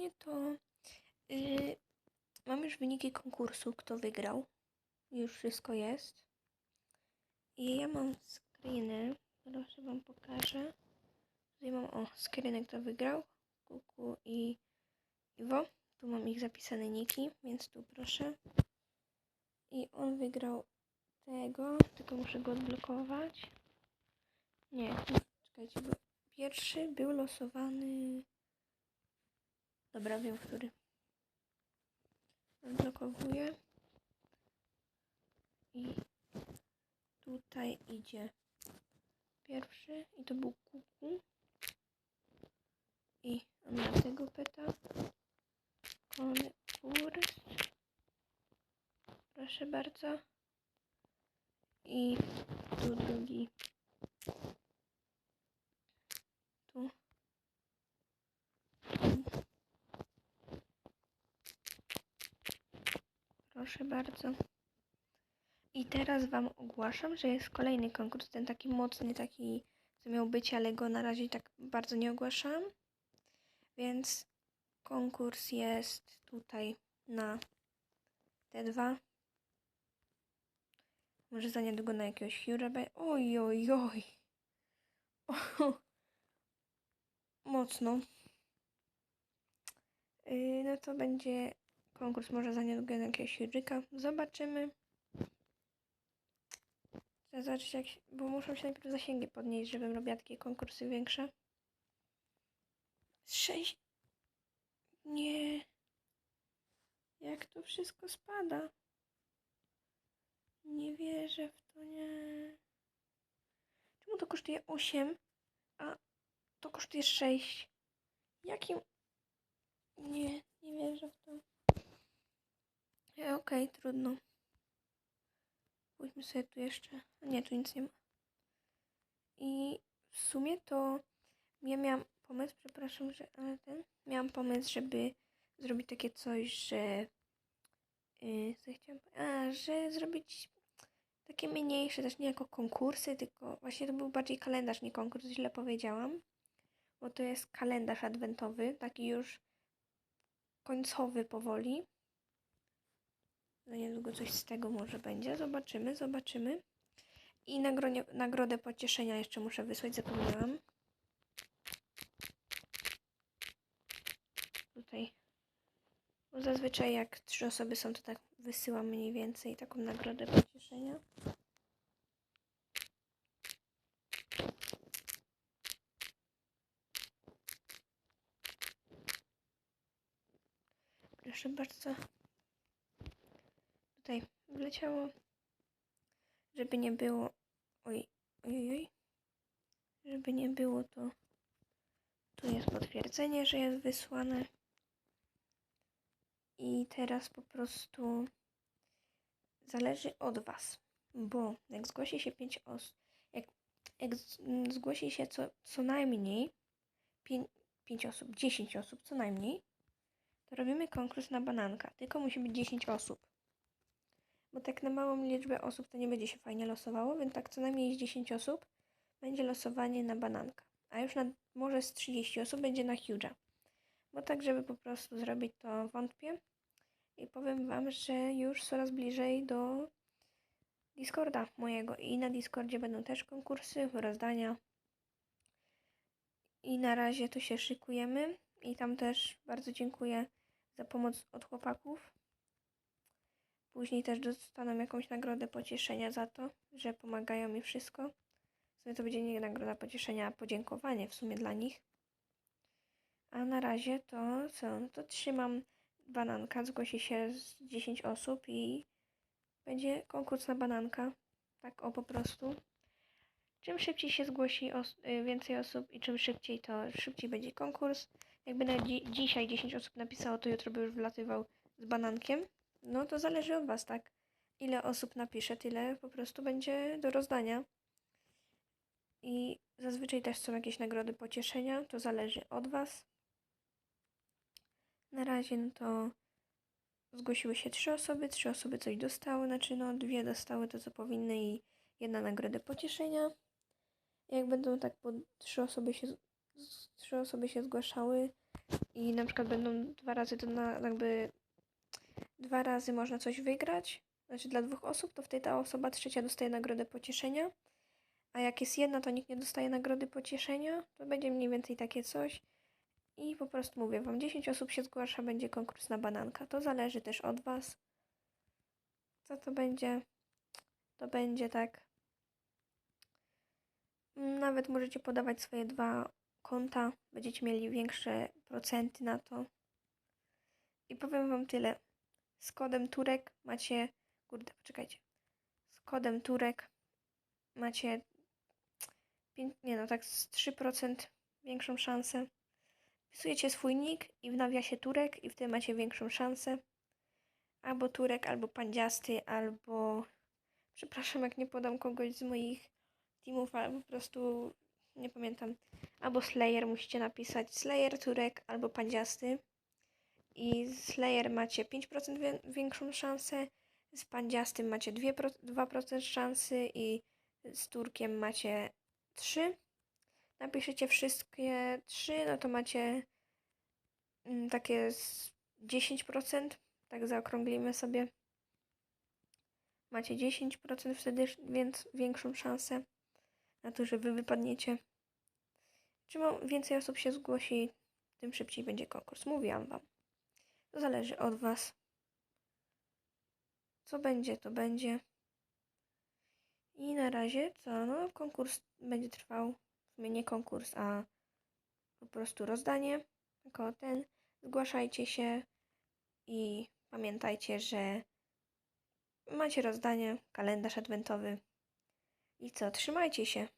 ogólnie to yy, mam już wyniki konkursu, kto wygrał. Już wszystko jest. I ja mam screeny. Proszę wam pokażę. Tutaj mam o screeny, kto wygrał. Kuku i Iwo. Tu mam ich zapisane niki, więc tu proszę. I on wygrał tego, tylko muszę go odblokować. Nie, czekajcie, bo pierwszy był losowany. Dobra, wiem, który. Odblokowuję. I tutaj idzie pierwszy i to był kuku. I on ma tego peta. Konkurs. Proszę bardzo. I tu drugi. Tu. Tu. Proszę bardzo. I teraz Wam ogłaszam, że jest kolejny konkurs, ten taki mocny, taki co miał być, ale go na razie tak bardzo nie ogłaszam. Więc konkurs jest tutaj na te dwa. Może za niedługo na jakiegoś Hura. Oj, oj, oj. O, mocno. Yy, no to będzie konkurs może za niedługo jakiegoś Hurryka. Zobaczymy. Trzeba zobaczyć jak, bo muszą się najpierw zasięgi podnieść, żebym robiła takie konkursy większe. Sześć. Nie. Jak to wszystko spada? Nie wierzę w to, nie. Czemu to kosztuje 8, a to kosztuje 6? Jakim... Nie, nie wierzę w to. E, Okej, trudno. Pójdźmy sobie tu jeszcze. Nie, tu nic nie ma. I w sumie to ja miałam pomysł, przepraszam, że ale ten. Miałam pomysł, żeby zrobić takie coś, że. Yy, co chciałam, a, że zrobić takie mniejsze, też nie jako konkursy, tylko właśnie to był bardziej kalendarz, nie konkurs, źle powiedziałam. Bo to jest kalendarz adwentowy, taki już końcowy powoli. Za niedługo coś z tego może będzie. Zobaczymy, zobaczymy. I nagrodę, nagrodę pocieszenia jeszcze muszę wysłać, zapomniałam. Tutaj. Bo zazwyczaj jak trzy osoby są, to tak wysyłam mniej więcej taką nagrodę pocieszenia. Proszę bardzo. Tutaj wleciało. Żeby nie było. Oj, oj, oj. Żeby nie było to. Tu jest potwierdzenie, że jest wysłane. I teraz po prostu zależy od Was, bo jak zgłosi się 5 osób, jak, jak zgłosi się co, co najmniej 5 osób, 10 osób co najmniej, to robimy konkurs na bananka. Tylko musi być 10 osób. Bo tak na małą liczbę osób to nie będzie się fajnie losowało, więc tak co najmniej z 10 osób będzie losowanie na bananka. A już na może z 30 osób będzie na huge'a. Bo tak, żeby po prostu zrobić to wątpię. I powiem Wam, że już coraz bliżej do Discorda mojego. I na Discordzie będą też konkursy, rozdania. I na razie to się szykujemy. I tam też bardzo dziękuję za pomoc od chłopaków. Później też dostaną jakąś nagrodę pocieszenia za to, że pomagają mi wszystko. W sumie to będzie nie nagroda pocieszenia, a podziękowanie w sumie dla nich. A na razie to co? To trzymam bananka, zgłosi się z 10 osób i będzie konkurs na bananka. Tak o po prostu. Czym szybciej się zgłosi os- y, więcej osób i czym szybciej, to szybciej będzie konkurs. Jakby na dzi- dzisiaj 10 osób napisało, to jutro by już wlatywał z banankiem. No to zależy od Was, tak? Ile osób napisze, tyle po prostu będzie do rozdania. I zazwyczaj też są jakieś nagrody pocieszenia, to zależy od Was. Na razie no to zgłosiły się trzy osoby, trzy osoby coś dostały, znaczy no dwie dostały to co powinny i jedna nagrodę pocieszenia. Jak będą tak po trzy osoby się, trzy osoby się zgłaszały, i na przykład będą dwa razy to na, jakby dwa razy można coś wygrać, znaczy dla dwóch osób, to wtedy ta osoba trzecia dostaje nagrodę pocieszenia, a jak jest jedna, to nikt nie dostaje nagrody pocieszenia, to będzie mniej więcej takie coś. I po prostu mówię wam, 10 osób się zgłasza, będzie konkurs na bananka. To zależy też od was. Co to będzie? To będzie tak. Mm, Nawet możecie podawać swoje dwa konta, będziecie mieli większe procenty na to. I powiem wam tyle. Z kodem Turek macie. Kurde, poczekajcie. Z kodem Turek macie. pięć- Nie no, tak z 3% większą szansę. Wpisujecie swój nick i w nawiasie Turek i wtedy macie większą szansę. Albo Turek, albo Pandziasty, albo... Przepraszam, jak nie podam kogoś z moich teamów, ale po prostu nie pamiętam. Albo Slayer musicie napisać. Slayer, Turek, albo Pandziasty. I z Slayer macie 5% wię- większą szansę, z Pandziastym macie 2%, 2% szansy i z Turkiem macie 3. Napiszecie wszystkie 3, no to macie mm, takie z 10%, tak zaokrąglimy sobie. Macie 10% wtedy, więc większą szansę na to, że wy wypadniecie. Czym więcej osób się zgłosi, tym szybciej będzie konkurs. Mówiłam wam. Zależy od was. Co będzie, to będzie. I na razie co? No, konkurs będzie trwał. W sumie nie konkurs, a po prostu rozdanie. Tylko ten. Zgłaszajcie się i pamiętajcie, że macie rozdanie, kalendarz adwentowy. I co? Trzymajcie się.